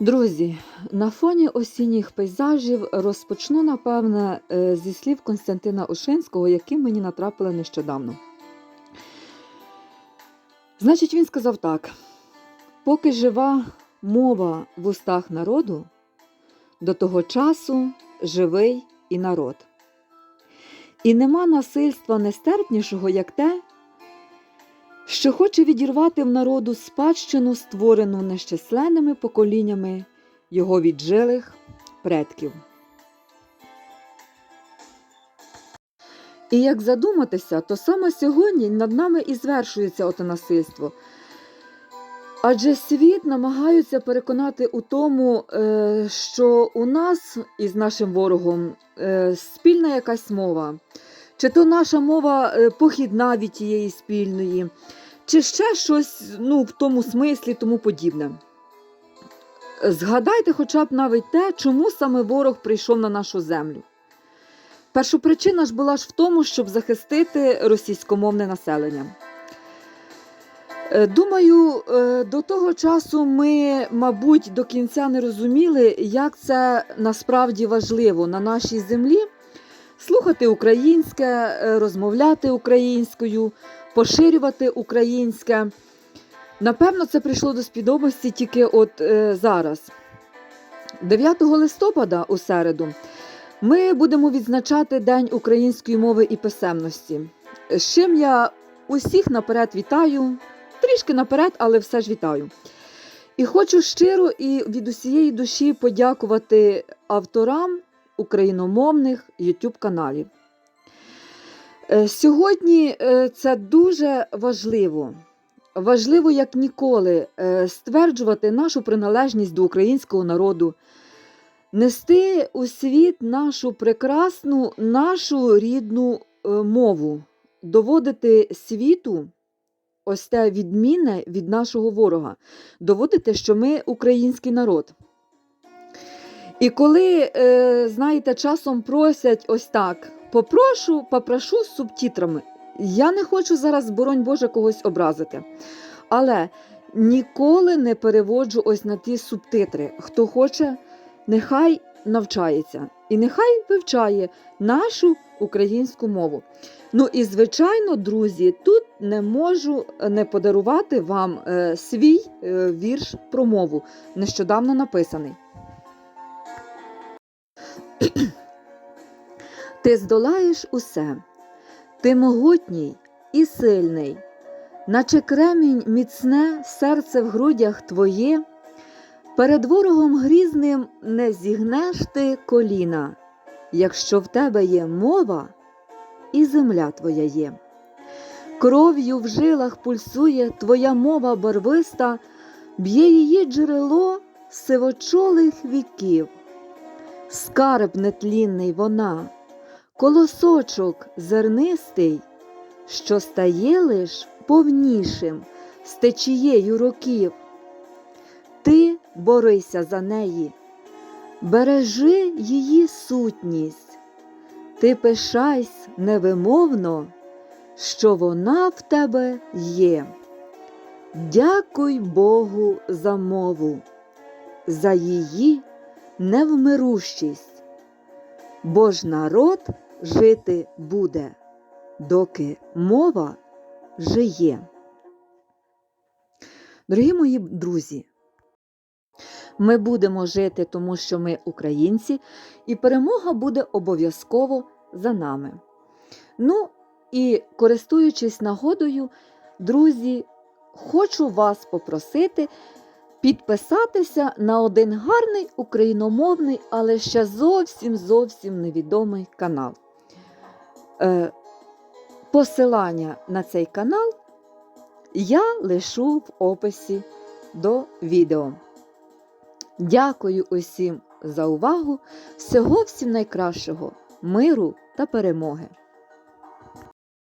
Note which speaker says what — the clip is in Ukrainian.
Speaker 1: Друзі, на фоні осінніх пейзажів розпочну, напевне, е, зі слів Константина Ошинського, які мені натрапили нещодавно. Значить, він сказав так: поки жива мова в устах народу, до того часу живий і народ. І нема насильства нестерпнішого, як те, що хоче відірвати в народу спадщину, створену нещисленними поколіннями його віджилих предків. І як задуматися, то саме сьогодні над нами і звершується оте насильство. Адже світ намагаються переконати у тому, е, що у нас із нашим ворогом е, спільна якась мова, чи то наша мова е, похідна від тієї спільної, чи ще щось ну, в тому смислі, тому подібне. Згадайте хоча б навіть те, чому саме ворог прийшов на нашу землю. Першопричина ж була ж в тому, щоб захистити російськомовне населення. Е, Думаю, е, до того часу ми, мабуть, до кінця не розуміли, як це насправді важливо на нашій землі слухати українське, е, розмовляти українською, поширювати українське. Напевно, це прийшло до свідомості тільки от е, зараз. 9 листопада у середу ми будемо відзначати День української мови і писемності. З чим я усіх наперед вітаю, трішки наперед, але все ж вітаю. І хочу щиро і від усієї душі подякувати авторам україномовних YouTube каналів. Е, Сьогодні е, це дуже важливо. Важливо, як ніколи, е, стверджувати нашу приналежність до українського народу, нести у світ нашу прекрасну, нашу рідну мову, доводити світу ось те відмінне від нашого ворога, доводити, що ми український народ. І коли, е, знаєте, часом просять ось так: попрошу, попрошу з субтитрами. Я не хочу зараз, боронь Боже, когось образити. Але ніколи не переводжу ось на ті субтитри. Хто хоче, нехай навчається і нехай вивчає нашу українську мову. Ну і звичайно, друзі, тут не можу не подарувати вам е, свій е, вірш про мову, нещодавно написаний. Ти здолаєш усе, ти могутній і сильний, наче кремінь міцне серце в грудях твоє, перед ворогом грізним не зігнеш ти коліна, якщо в тебе є мова і земля твоя є. Кров'ю в жилах пульсує твоя мова барвиста, б'є її джерело сивочолих віків. Скарб нетлінний вона, колосочок зернистий, що стає лиш повнішим з течією років. Ти борися за неї, бережи її сутність, ти пишайсь невимовно, що вона в тебе є. Дякуй Богу за мову, за її невмирущість, бо ж народ жити буде, доки мова жиє. Дорогі мої друзі, ми будемо жити, тому що ми українці, і перемога буде обов'язково за нами. Ну і користуючись нагодою, друзі, хочу вас попросити підписатися на один гарний україномовний, але ще зовсім зовсім невідомий канал. Е, Посилання на цей канал я лишу в описі до відео. Дякую усім за увагу! Всього всім найкращого, миру та перемоги!